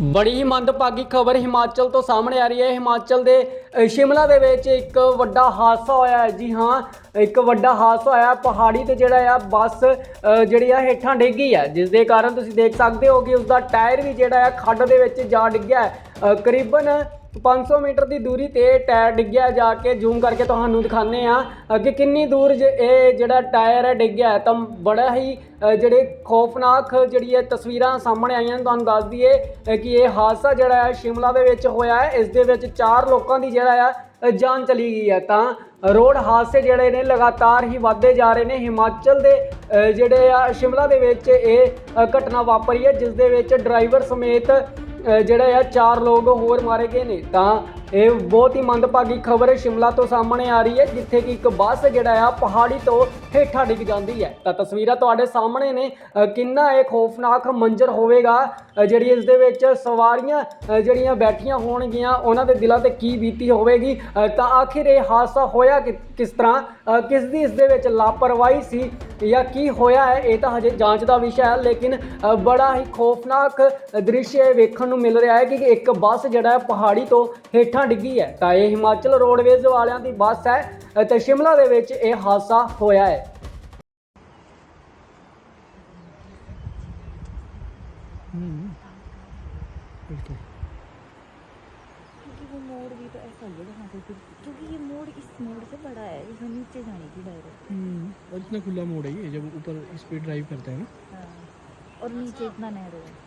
ਬੜੀ ਹੀ ਮੰਦਭਾਗੀ ਖਬਰ ਹਿਮਾਚਲ ਤੋਂ ਸਾਹਮਣੇ ਆ ਰਹੀ ਹੈ। ਹਿਮਾਚਲ ਦੇ ਸ਼ਿਮਲਾ ਦੇ ਵਿੱਚ ਇੱਕ ਵੱਡਾ ਹਾਦਸਾ ਹੋਇਆ ਹੈ। ਜੀ ਹਾਂ, ਇੱਕ ਵੱਡਾ ਹਾਦਸਾ ਹੋਇਆ ਪਹਾੜੀ ਤੇ ਜਿਹੜਾ ਆ, ਬੱਸ ਜਿਹੜੀ ਆ, ਹੇਠਾਂ ਡਿੱਗੀ ਗਈ ਹੈ। ਜਿਸ ਦੇ ਕਾਰਨ ਤੁਸੀਂ ਦੇਖ ਸਕਦੇ ਹੋ ਕਿ ਉਸ ਦਾ ਟਾਇਰ ਵੀ ਜਿਹੜਾ ਆ, ਖੱਡ ਦੇ ਵਿੱਚ ਜਾ ਡਿੱਗਿਆ ਹੈ। ਕਰੀਬਨ 500 ਮੀਟਰ ਦੀ ਦੂਰੀ ਤੇ ਟਾਇਰ ਡਿੱਗਿਆ ਜਾ ਕੇ, ਜ਼ੂਮ ਕਰਕੇ ਤੁਹਾਨੂੰ ਦਿਖਾਣੇ ਆ ਕਿ ਕਿੰਨੀ ਦੂਰ ਜ- ਇਹ ਜਿਹੜਾ ਟਾਇਰ ਹੈ ਡਿੱਗਿਆ ਤਾਂ ਬੜਾ ਹੀ ਜਿਹੜੇ ਖੌਫਨਾਕ ਜਿਹੜੀ ਇਹ ਤਸਵੀਰਾਂ ਸਾਹਮਣੇ ਆਈਆਂ ਨੇ, ਤੁਹਾਨੂੰ ਦੱਸ ਦਈਏ ਕਿ ਇਹ ਹਾਦਸਾ ਜਿਹੜਾ ਹੈ ਸ਼ਿਮਲਾ ਦੇ ਵਿੱਚ ਹੋਇਆ ਹੈ। ਇਸ ਦੇ ਵਿੱਚ ਚਾਰ ਲੋਕਾਂ ਦੀ ਜਿਹੜਾ ਆ ਜਾਨ ਚਲੀ ਗਈ ਹੈ। ਤਾਂ ਰੋਡ ਹਾਦਸੇ ਜਿਹੜੇ ਨੇ, ਲਗਾਤਾਰ ਹੀ ਵੱਧਦੇ ਜਾ ਰਹੇ ਨੇ। ਹਿਮਾਚਲ ਦੇ ਜਿਹੜੇ ਆ, ਸ਼ਿਮਲਾ ਦੇ ਵਿੱਚ ਇਹ ਘਟਨਾ ਵਾਪਰੀ ਹੈ, ਜਿਸ ਦੇ ਵਿੱਚ ਡਰਾਈਵਰ ਸਮੇਤ ਅ, ਜਿਹੜੇ ਆ ਚਾਰ ਲੋਕ ਹੋਰ ਮਾਰੇ ਗਏ ਨੇ ਤਾਂ ਇਹ ਬਹੁਤ ਹੀ ਮੰਦਭਾਗੀ ਖਬਰ ਸ਼ਿਮਲਾ ਤੋਂ ਸਾਹਮਣੇ ਆ ਰਹੀ ਹੈ, ਜਿੱਥੇ ਕਿ ਇੱਕ ਬੱਸ ਜਿਹੜਾ ਆ ਪਹਾੜੀ ਤੋਂ ਹੇਠਾਂ ਡਿੱਗ ਜਾਂਦੀ ਹੈ। ਤਾਂ ਤਸਵੀਰਾਂ ਤੁਹਾਡੇ ਸਾਹਮਣੇ ਨੇ। ਕਿੰਨਾ ਇਹ ਖੌਫਨਾਕ ਮੰਜ਼ਰ ਹੋਵੇਗਾ ਜਿਹੜੀ ਇਸ ਦੇ ਵਿੱਚ ਸਵਾਰੀਆਂ ਜਿਹੜੀਆਂ ਬੈਠੀਆਂ ਹੋਣਗੀਆਂ, ਉਹਨਾਂ ਦੇ ਦਿਲਾਂ ਤੇ ਕੀ ਬੀਤੀ ਹੋਵੇਗੀ। ਤਾਂ ਆਖਿਰ ਇਹ ਹਾਦਸਾ ਹੋਇਆ ਕਿ- ਕਿਸ ਤਰ੍ਹਾਂ? ਕਿਸ ਦੀ ਇਸ ਦੇ ਵਿੱਚ ਲਾਪਰਵਾਹੀ ਸੀ ਜਾਂ ਕੀ ਹੋਇਆ ਹੈ, ਇਹ ਤਾਂ ਹਜੇ ਜਾਂਚ ਦਾ ਵਿਸ਼ਾ ਹੈ, ਲੇਕਿਨ ਬੜਾ ਹੀ ਖੌਫਨਾਕ ਦ੍ਰਿਸ਼ ਇਹ ਵੇਖਣ ਨੂੰ ਮਿਲ ਰਿਹਾ ਹੈ ਕਿ ਇੱਕ ਬੱਸ ਜਿਹੜਾ ਹੈ ਪਹਾੜੀ ਤੋਂ ਹੇਠਾਂ ਡਿੱਗੀ ਹੈ ਤਾਂ ਇਹ ਹਿਮਾਚਲ ਰੋਡਵੇਜ਼ ਵਾਲਿਆਂ ਦੀ ਬੱਸ ਹੈ ਅ, ਤੇ ਸ਼ਿਮਲਾ ਦੇ ਵਿੱਚ ਇਹ ਹਾਦਸਾ ਹੋਇਆ ਹੈ क्योंकि वो मोड़ भी तो ऐसा ही है जहाँ से फिर क्योंकि ये मोड़ इस मोड़ से बड़ा है इसमें नीचे जाने की डायरेक्ट और इतना खुला मोड़ है ये जब ऊपर स्पीड ड्राइव करते हैं ना हाँ और नीचे इतना नहर है